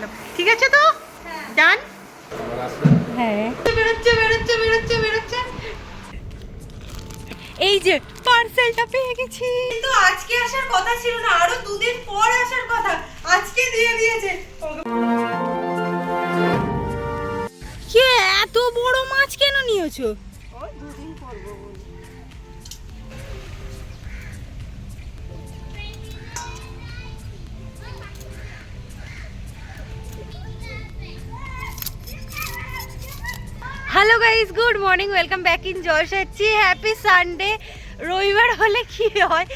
বলেছিলাম ঠিক আছে তো? ডান হ্যাঁ। বেরোচ্ছে বেরোচ্ছে বেরোচ্ছে বেরোচ্ছে। এই যে পার্সেলটা পেয়ে গেছি। কিন্তু আজকে আসার কথা ছিল না আরও দুদিন পর আসার কথা। আজকে দিয়ে দিয়েছে। কে এত বড় মাছ কেন নিয়েছো? Hello guys good morning welcome back in জয়সাচ্ছি happy Sunday রবিবার হলে কি হয়?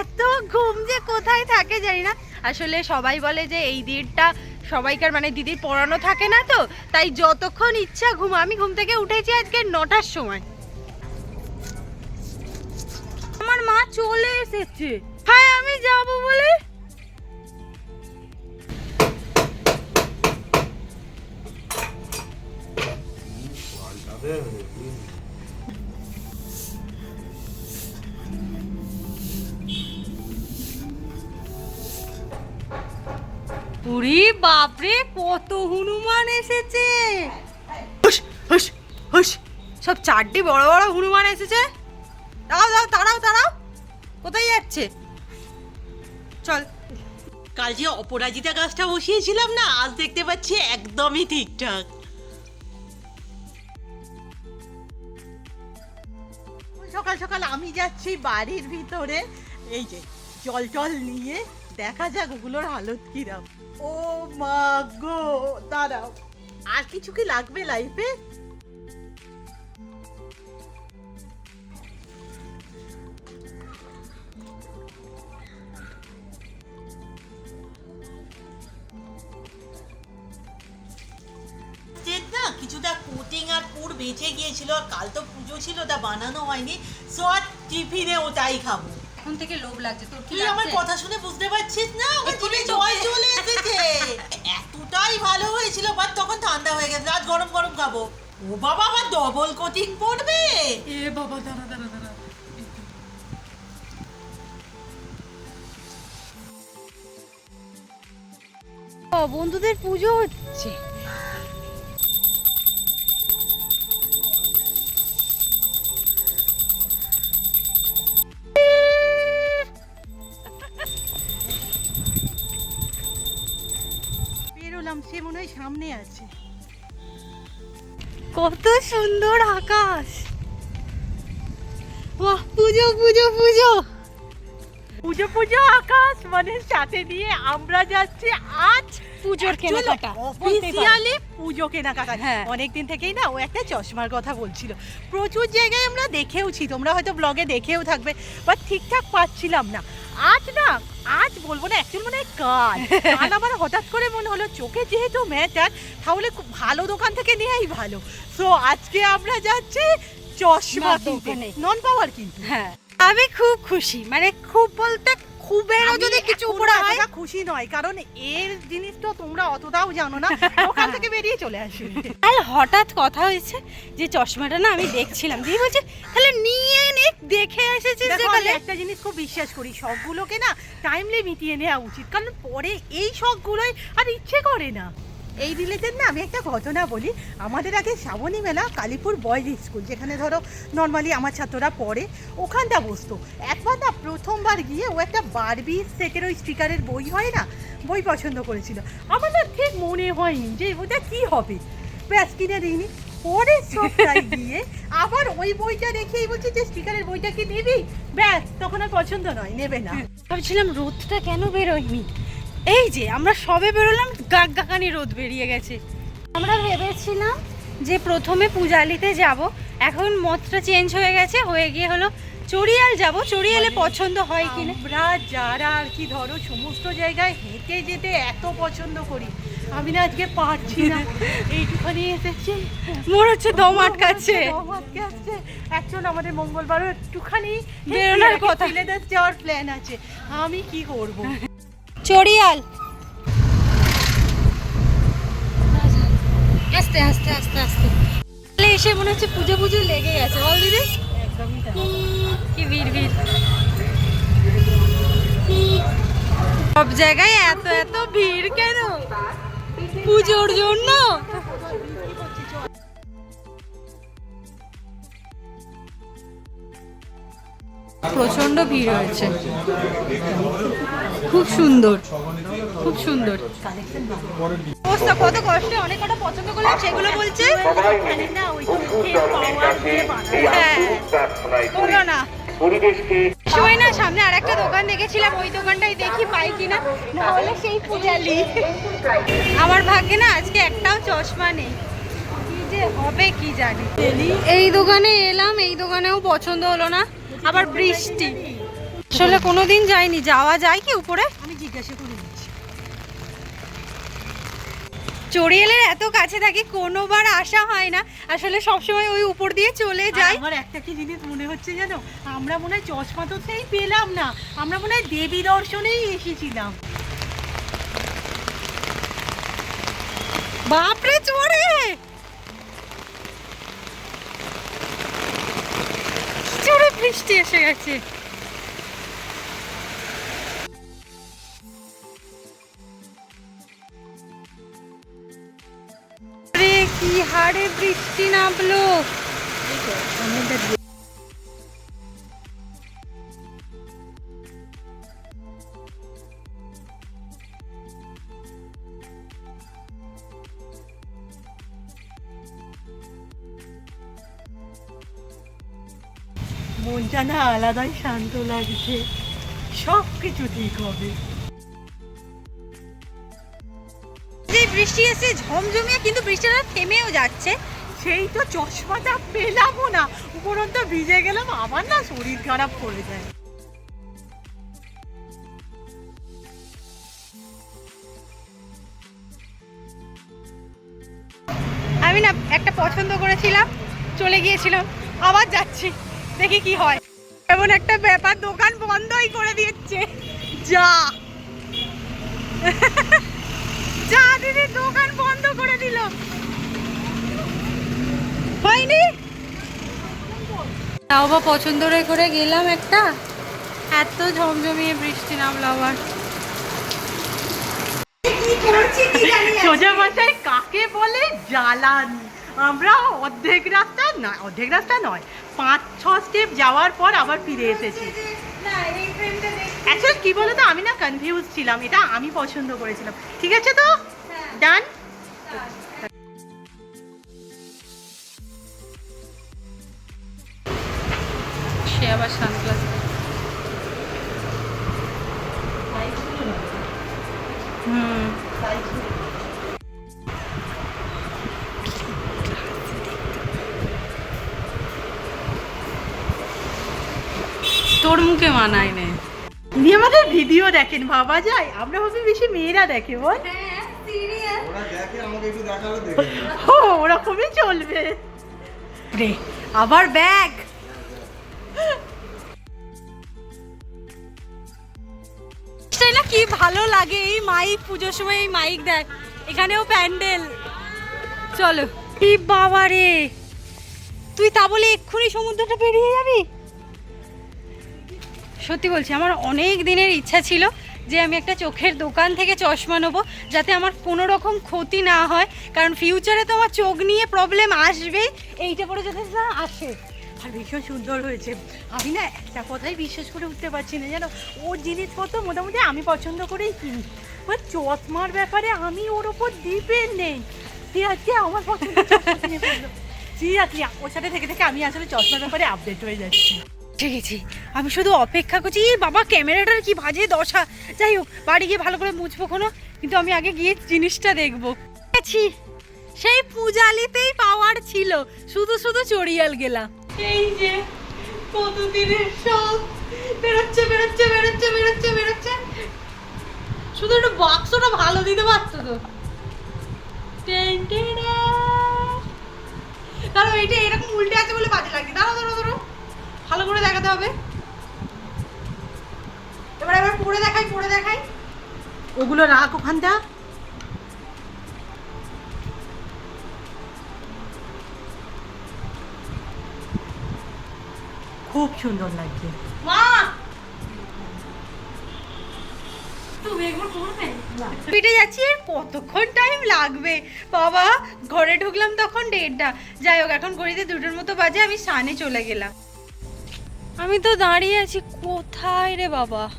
এত ঘুম যে কোথায় থাকে জানি না। আসলে সবাই বলে যে এই দিনটা সবাইকার মানে দিদির পড়ানো থাকে না তো, তাই যতক্ষণ ইচ্ছা ঘুম আমি ঘুম থেকে উঠেছি আজকে নটার সময়। আমার মা চলে এসেছে। হ্যাঁ আমি যাব বলে? উরি বাপরে কত হনুমান এসেছে! হুস হুস হুস সব চারটি বড় বড় হনুমান এসেছে? দাঁড়াও দাঁড়াও তাড়াও তাড়াও কোথায় যাচ্ছে? চল। কাল যে অপরাজিতা গাছটা বসিয়েছিলাম না আজ দেখতে পাচ্ছি একদমই ঠিকঠাক। সকাল সকাল আমি যাচ্ছি বাড়ির ভিতরে। এই যে, জল টল নিয়ে দেখা যাক ওগুলোর হালত কিরাম। ও মা গো, দাঁড়াও। আর কিছু কি লাগবে লাইফে বেঁচে গিয়েছিল আর কাল তো পুজো ছিল তা বানানো হয়নি। সো আর টিফিনে ওটাই খাব। এখন থেকে লোভ লাগছে তোর কি তুই আমার কথা শুনে বুঝতে পারছিস না? আমার জিভে জল চলে এসেছে। এতটাই ভালো হয়েছিল বাট তখন ঠান্ডা হয়ে গেছে আজ গরম গরম খাব। ও বাবা আবার ডবল কোটিং পড়বে এ বাবা দাঁড়া দাঁড়া দাঁড়া। বন্ধুদের পুজো হচ্ছে। সামনে আছে। কত সুন্দর আকাশ। বাহ পুজো পুজো পুজো। পুজো পুজো আকাশ মানে সাথে দিয়ে আমরা যাচ্ছি আজ পুজোর কেনাকাটা অফিসিয়ালি পুজো কেনাকাটা। হ্যাঁ। অনেকদিন থেকেই না ও একটা চশমার কথা বলছিল। প্রচুর জায়গায় আমরা দেখেওছি তোমরা হয়তো ব্লগে দেখেও থাকবে বাট ঠিকঠাক পাচ্ছিলাম না। আজ না আজ বলব না অ্যাকচুয়ালি মানে কাল কাল আমার হঠাৎ করে মনে হলো চোখে যেহেতু ম্যাটার তাহলে খুব ভালো দোকান থেকে নেওয়াই ভালো। সো আজকে আমরা যাচ্ছি চশমা দোকানে। নন পাওয়ার কিন্তু। হ্যাঁ। আমি খুব খুশি। মানে খুব বলতে খুবেরও যদি কিছু উপরে হয়। খুশি নয় কারণ এর জিনিস তো তোমরা অতটাও জানো না। ওখান থেকে বেরিয়ে চলে আসবে। কাল হঠাৎ কথা হয়েছে যে চশমাটা না আমি দেখছিলাম। দিয়ে বলছে তাহলে নিয়ে নে দেখে এসেছিস দেখো, আমি যেখানে একটা জিনিস খুব বিশ্বাস করি শখগুলোকে না টাইমলি মিটিয়ে নেওয়া উচিত। কারণ পরে এই শখগুলোই আর ইচ্ছে করে না। এই রিলেটেড না আমি একটা ঘটনা বলি। আমাদের আগে শ্রাবণী মেলা কালীপুর বয়েজ স্কুল যেখানে ধরো নর্মালি আমার ছাত্ররা পড়ে ওখানটা বসতো। একবার না প্রথমবার গিয়ে ও একটা বারবি সেটের ওই স্টিকারের বই হয় না বই পছন্দ করেছিল। আমার না ঠিক মনে হয়নি যে ওটা কী হবে। ব্যাস কিনে দিইনি। পরে সপ্তাহে গিয়ে আবার ওই বইটা দেখেই বলছে যে স্টিকারের বইটা কি নিবি? ব্যাস তখন আর পছন্দ নয় নেবে না। ভাবছিলাম রোদটা কেন বেরোয়নি? এই যে আমরা সবে বেরোলাম গাক গাকানি রোদ বেরিয়ে গেছে। আমরা ভেবেছিলাম যে প্রথমে পূজালিতে যাব এখন মতটা চেঞ্জ হয়ে গেছে হয়ে গিয়ে হলো চড়িয়াল যাব। চড়িয়ালে পছন্দ হয় কিনা আমরা যারা আর কি ধরো সমস্ত জায়গায় হেঁটে যেতে এত পছন্দ করি আমি না আজকে পারছি না। এইটুখানি এসেছি। মোর হচ্ছে দম আটকাচ্ছে। দম আটকাচ্ছে। একজন আমাদের মঙ্গলবারও একটুখানি বেরোনোর কথা। যাওয়ার প্ল্যান আছে। আমি কি করব? চড়িয়াল। আস্তে আস্তে আস্তে আস্তে। তাহলে এসে মনে হচ্ছে পুজো পুজো লেগে গেছে, বল দিদি? কি ভিড় ভিড় সব জায়গায় এত এত ভিড় কেন? পুজোর জন্য? প্রচণ্ড ভিড় হয়েছে খুব সুন্দর। খুব সুন্দর। অবস্থা কত কষ্টে, অনেক কটা পছন্দ করলাম, সেগুলো বলছে। বানায়। হ্যাঁ না। সময় সামনে আর একটা দোকান দেখেছিলাম, ওই দোকানটাই দেখি পাই কিনা। না সেই পূজালি। আমার ভাগ্যে না আজকে একটাও চশমা নেই। যে হবে, কি জানি। এই দোকানে এলাম, এই দোকানেও পছন্দ হলো না। আবার বৃষ্টি। আসলে কোনোদিন যাইনি যাওয়া যায় কি উপরে? আমি জিজ্ঞাসা করে চড়িয়ালের এত কাছে থাকি কোনোবার আসা হয় না। আসলে সবসময় ওই উপর দিয়ে চলে যাই। আমার একটা কি জিনিস মনে হচ্ছে জানো? আমরা মনে হয় চশমা তো সেই পেলাম না। আমরা মনে হয় দেবী দর্শনেই এসেছিলাম। বাপরে চড়ে চড়ে বৃষ্টি এসে গেছে। কি হারে বৃষ্টি নামলো। আলাদাই শান্ত লাগছে। সব কিছু ঠিক হবে। যে বৃষ্টি এসে ঝমঝমিয়ে কিন্তু বৃষ্টিটা থেমেও যাচ্ছে। সেই তো চশমাটা পেলামও না। উপরন্ত ভিজে গেলাম আবার না শরীর খারাপ করে যায়। আমি না একটা পছন্দ করেছিলাম চলে গিয়েছিলাম আবার যাচ্ছি দেখি কি হয়। এমন একটা ব্যাপার দোকান বন্ধই করে দিচ্ছে। যা। যা দিদি দোকান বন্ধ করে দিল। হয়নি? তাও বা পছন্দ করে গেলাম একটা। এত ঝমঝমিয়ে বৃষ্টি নামলো আবার। সোজা ভাষায় কাকে বলে? জ্বালানি। আমরা অর্ধেক রাস্তা না অর্ধেক রাস্তা নয়, পাঁচ, ছ স্টেপ যাওয়ার পর আবার ফিরে এসেছি। অ্যাকচুয়ালি কি বলতো, আমি না কনফিউজ ছিলাম, এটা আমি পছন্দ করেছিলাম। ঠিক আছে তো? ডান সে আবার সানগ্লাস মুখে মানায় নে? উনি আমাদের ভিডিও দেখেন ভাবা যায়। আমরা ভাবি বেশি মেয়েরা দেখে বল। ওরা দেখে আমাকে একটু দেখাল দেখে। ও ওরকমই চলবে। রে আবার ব্যাগ। না কি ভালো লাগে এই মাইক পুজোর সময় এই মাইক দেখ। এখানেও প্যান্ডেল। চলো। বাবা রে তুই তা বলে এক্ষুনি সমুদ্রটা পেরিয়ে যাবি? সত্যি বলছি, আমার অনেক দিনের ইচ্ছা ছিল যে আমি একটা চোখের দোকান থেকে চশমা নেব, যাতে আমার কোনো রকম ক্ষতি না হয়, কারণ ফিউচারে তো আমার চোখ নিয়ে প্রবলেম আসবেই, এইটা পরে যাতে না আসে। আর ভীষণ সুন্দর হয়েছে। আমি না একটা কথাই বিশ্বাস করে উঠতে পারছি না, জানো? ওর জিনিসপত্র মোটামুটি আমি পছন্দ করেই কিনি। ওর চশমার ব্যাপারে আমি ওর ওপর ডিপেন্ড নেই। তুই আজকে আমার পছন্দ সিরিয়াসলি ওর সাথে থেকে থেকে আমি আসলে চশমার ব্যাপারে আপডেট হয়ে যাচ্ছি। ঠিক আছে আমি শুধু অপেক্ষা করছি এই বাবা, ক্যামেরাটার কি বাজে দশা? যাই হোক, বাড়ি গিয়ে ভালো করে মুছবো কোনো, কিন্তু আমি আগে গিয়ে জিনিসটা দেখব। গেছি। সেই পূজালিতেই পাওয়ার ছিল, শুধু শুধু চড়িয়াল গেলাম। এই যে, কতদিনের সব বেরোচ্ছে বেরোচ্ছে বেরোচ্ছে বেরোচ্ছে বেরোচ্ছে। শুধু একটু বাক্সটা ভালো দিতে পারতো তো। দাঁড়াও, এইটা এরকম উল্টে আছে বলে বাজে লাগছে। দাঁড়াও দাঁড়াও দাঁড়াও। ভালো করে দেখাতে হবে। এবার এবার পড়ে দেখাই পড়ে দেখাই। ওগুলো রাখ ওখানটা খুব সুন্দর লাগছে। মা! পিঠে যাচ্ছি কতক্ষণ টাইম লাগবে? বাবা ঘরে ঢুকলাম তখন দেড়টা। যাই হোক এখন ঘড়িতে দুটোর মতো বাজে আমি সানে চলে গেলাম। আমি তো দাঁড়িয়ে আছি কোথায় রে বাবা?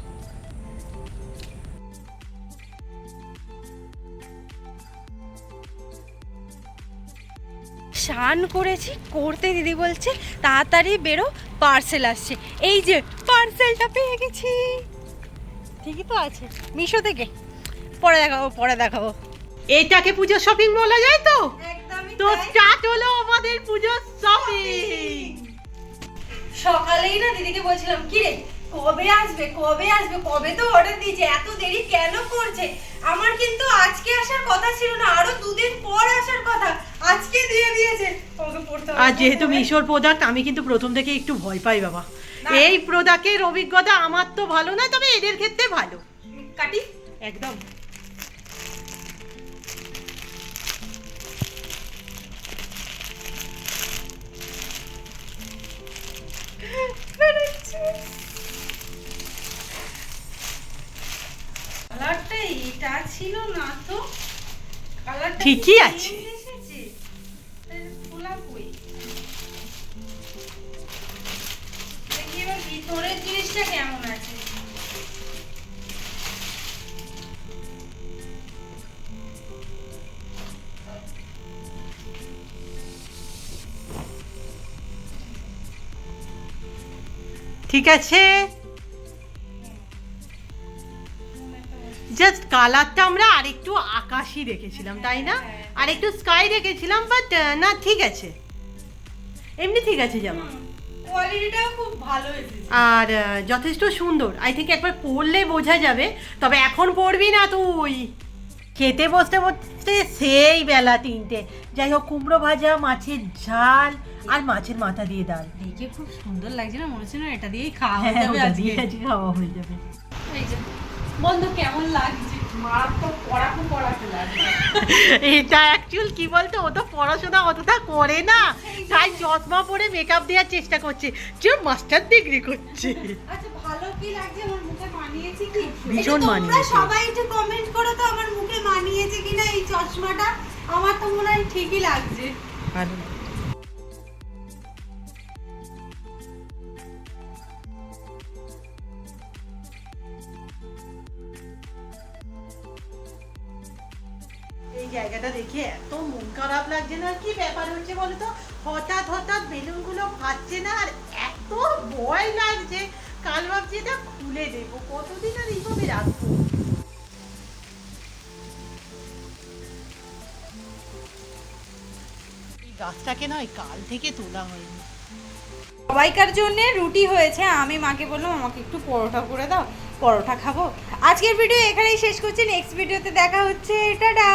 স্নান করেছি করতে দিদি বলছে তাড়াতাড়ি বেরো পার্সেল আসছে। এই যে পার্সেলটা পেয়ে গেছি। ঠিকই তো আছে মিশো থেকে। পরে দেখাবো পরে দেখাবো। এইটাকে পুজো শপিং বলা যায় তো? তো। স্টার্ট হলো আমাদের পুজো শপিং সকালেই না দিদিকে বলছিলাম কি রে কবে আসবে কবে আসবে? কবে তো অর্ডার দিয়েছে? এত দেরি কেন করছে? আমার কিন্তু আজকে আসার কথা ছিল না আরও দুদিন পর আসার কথা। আজকে দিয়ে দিয়েছে। আর যেহেতু। মিশোর প্রোডাক্ট আমি কিন্তু প্রথম থেকে একটু ভয় পাই বাবা। এই প্রোডাক্টের অভিজ্ঞতা আমার তো ভালো না তবে এদের ক্ষেত্রে ভালো। কাটি? একদম। কালারটা এটা ছিল না তো। কালারটা ঠিকই আছে। ভিতরের জিনিসটা কেমন আছে। ঠিক আছে? জাস্ট কালারটা আমরা আরেকটু আকাশি রেখেছিলাম তাই না? আর একটু স্কাই রেখেছিলাম বাট না ঠিক আছে। এমনি ঠিক আছে জামা। কোয়ালিটিটাও খুব ভালো আর যথেষ্ট সুন্দর। আই থিঙ্ক একবার পরলে বোঝা যাবে তবে এখন পরবি না তুই। খেতে বসতে বসতে সেই বেলা তিনটে। যাই হোক কুমড়ো ভাজা মাছের ঝাল আর মাছের মাথা দিয়ে ডাল। দেখে খুব সুন্দর লাগছে না? মনে হচ্ছে না এটা দিয়েই খাওয়া হয়ে হ্যাঁ যাবে আজকে। আজকে খাওয়া হয়ে যাবে। বন্ধু কেমন লাগছে? এটা অ্যাকচুয়াল কি বলতো? ও তো পড়াশোনা অতটা করে না। তাই চশমা পরে মেকআপ দেওয়ার চেষ্টা করছে। যে মাস্টার ডিগ্রি করছে। আচ্ছা ভালো কি লাগছে? আমার মুখে মানিয়েছে কি? ভীষণ মানিয়েছে। সবাই একটু কমেন্ট করো তো আমার মুখে মানিয়েছে কিনা এই চশমাটা আমার তো মনে হয় ঠিকই লাগছে। এই জায়গাটা দেখে এত মন খারাপ লাগছে না কি ব্যাপার হচ্ছে বলো তো হঠাৎ হঠাৎ বেলুনগুলো ফাটছে না আর এত ভয় লাগছে। কাল ভাবছি এটা খুলে দেবো। কতদিন আর এইভাবে রাখব? গাছটাকে নয়, কাল থেকে তোলা হয়নি। সবাইকার জন্যে রুটি হয়েছে, আমি মাকে বললাম, আমাকে একটু পরোটা করে দাও, পরোটা খাব। আজকের ভিডিও এখানেই শেষ করছি নেক্সট ভিডিওতে দেখা হচ্ছে, টাটা!